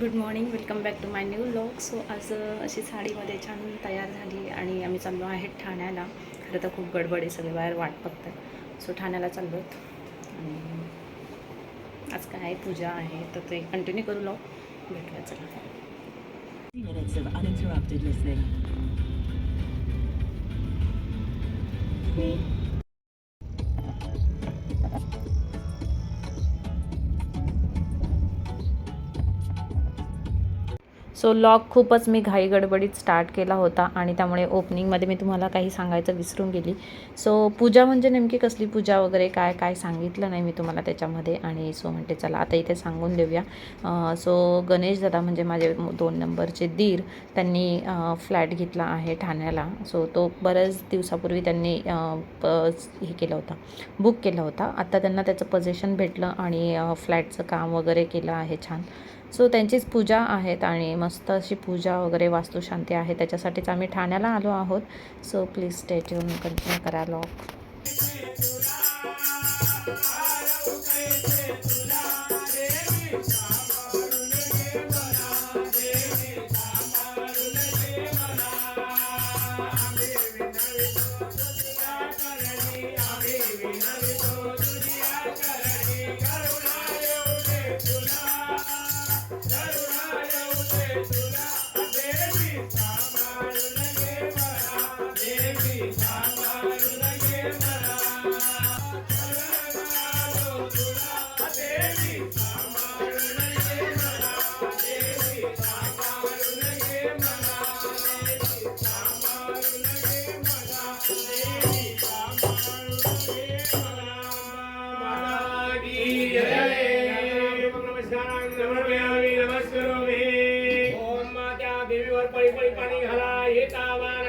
Good morning welcome back to my new vlog so आज अशी साडीमध्ये छान तयार झाली आणि आम्ही चाललो आहे ठाण्याला. खरं तर खूप गडबड आहे सगळे बाहेर वाट बघतात. सो ठाण्याला चाललो आणि आज काय? आहे, पूजा आहे. तर ते कंटिन्यू करू लॉग भेटूया चला. सो लॉग खूपच मी घाई गडबडीत स्टार्ट केला होता आणि त्यामुळे ओपनिंगमध्ये मी तुम्हाला काही सांगायचं विसरून गेली. सो पूजा म्हणजे नेमकी कसली पूजा वगैरे काय काय सांगितलं नाही मी तुम्हाला त्याच्यामध्ये आणि सो म्हणते चला आता इथे सांगून देऊया. सो गणेश दादा म्हणजे माझे दोन नंबरचे दीर त्यांनी फ्लॅट घेतला आहे ठाण्याला. सो तो बऱ्याच दिवसापूर्वी त्यांनी प- हे केलं होतं बुक केला होता. आत्ता त्यांना त्याचं पोझिशन भेटलं आणि फ्लॅटचं काम वगैरे केलं आहे छान. सो त्यांचीच पूजा आहेत आणि मस्त अशी पूजा वगैरे वास्तुशांती आहे. त्याच्यासाठीच आम्ही ठाण्याला आलो आहोत. So please stay tuned continue करा लॉग.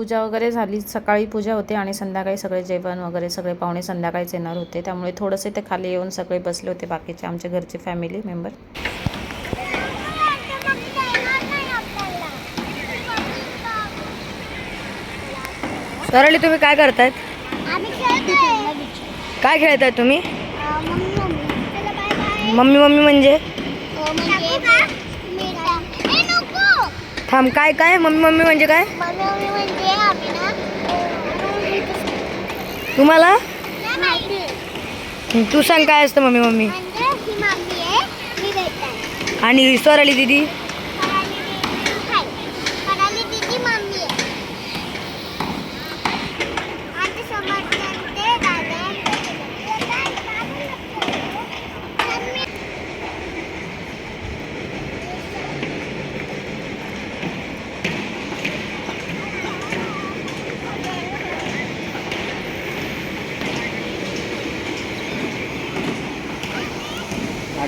पूजा वगैरे झाली सकाळी पूजा होते आणि संध्याकाळी सगळे जेवण वगैरे सगळे पाहुणे संध्याकाळीच येणार होते. त्यामुळे थोडंसे ते खाली येऊन सगळे बसले होते बाकीचे आमचे घरचे फॅमिली मेंबर सरळी तुम्ही काय करतायत? काय खेळताय तुम्ही? मम्मी मम्मी म्हणजे? थांब काय काय? मम्मी मम्मी म्हणजे काय? म्हणजे तुम्हाला? तू सांग काय असतं मम्मी मम्मी? म्हणजे ही आणि स्वराली दिदी कराली दीदी हाय कराली दीदी मम्मी आहे आता समजते दादा मम्मी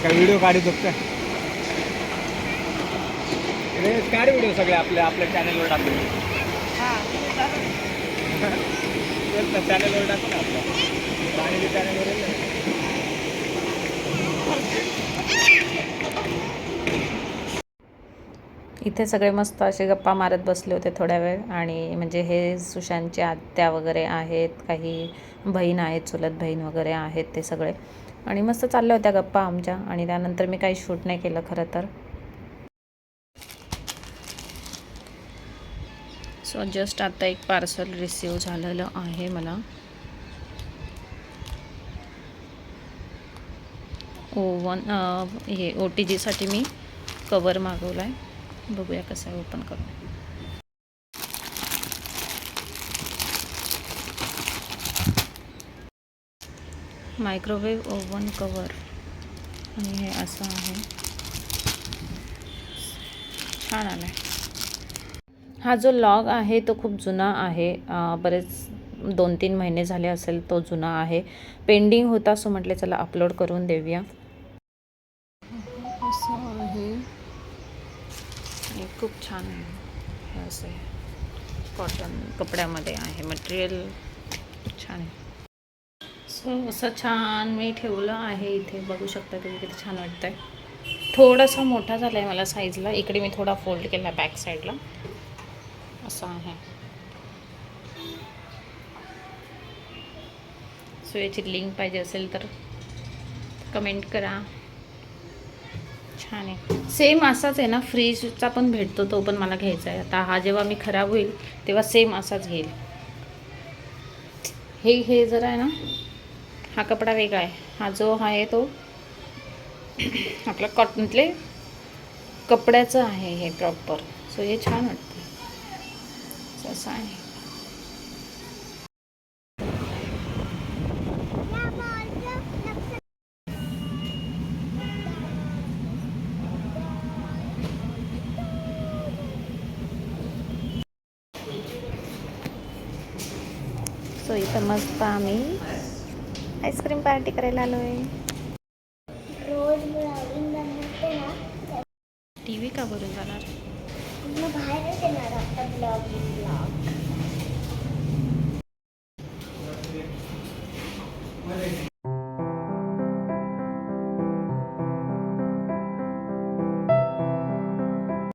आता व्हिडिओ काढू बघता काढ व्हिडिओ सगळे आपल्या आपल्या चॅनलवर टाकू चॅनलवर टाकू ना आपल्या गाणी चॅनलवर येईल ना. इथे सगळे मस्त असे गप्पा मारत बसले होते थोड्या वेळ. आणि म्हणजे हे सुशांतची आत्या वगैरे आहेत काही बहीण आहेत चुलत बहीण वगैरे आहेत ते सगळे. आणि मस्त चालल्या होत्या गप्पा आमच्या आणि त्यानंतर मी काही शूट नाही केलं खरं तर. सो जस्ट आता एक पार्सल रिसीव झालेलं आहे मला. ओवन हे ओ टी जीसाठी मी कवर मागवला आहे बघूया कसं आहे ओपन करून. मायक्रोवेव्ह ओव्हन कवर आणि हे असं आहे. छान आलं आहे हा जो लॉग आहे तो खूप जुना आहे. बरेच दोन तीन महिने झाले असेल तो जुना आहे. पेंडिंग होता सो म्हटले चला अपलोड करून देऊया. असं आहे. आणि खूप छान आहे. हे असं आहे. कॉटन कपड्यामध्ये आहे मटेरियल. छान आहे. सो असं छान मी ठेवलं आहे इथे. बघू शकता तुम्ही किती छान वाटतं आहे थोडासा मोठा झाला आहे मला साईजला इकडे मी थोडा फोल्ड केला बॅक साईडला असं आहे. सो याची लिंक पाहिजे असेल तर कमेंट करा. छान आहे. सेम असाच आहे ना. फ्रीजचा पण भेटतो तो पण मला घ्यायचा आहे आता हा जेव्हा मी खराब होईल तेव्हा सेम असाच घेईल. हे हे जरा आहे ना. हा कपडा वेगळा आहे. हा जो आहे तो आपला कॉटनतले कपड्याचं आहे हे प्रॉपर सो हे छान वाटतं असं आहे. सो इथं मस्त आम्ही आईस्क्रीम पार्टी करायला आलो आहे रोज ब्लॉगिंग बनवते ना टी व्ही का भरून जाणार? मग बाहेरच येणार आता ब्लॉगिंग ब्लॉग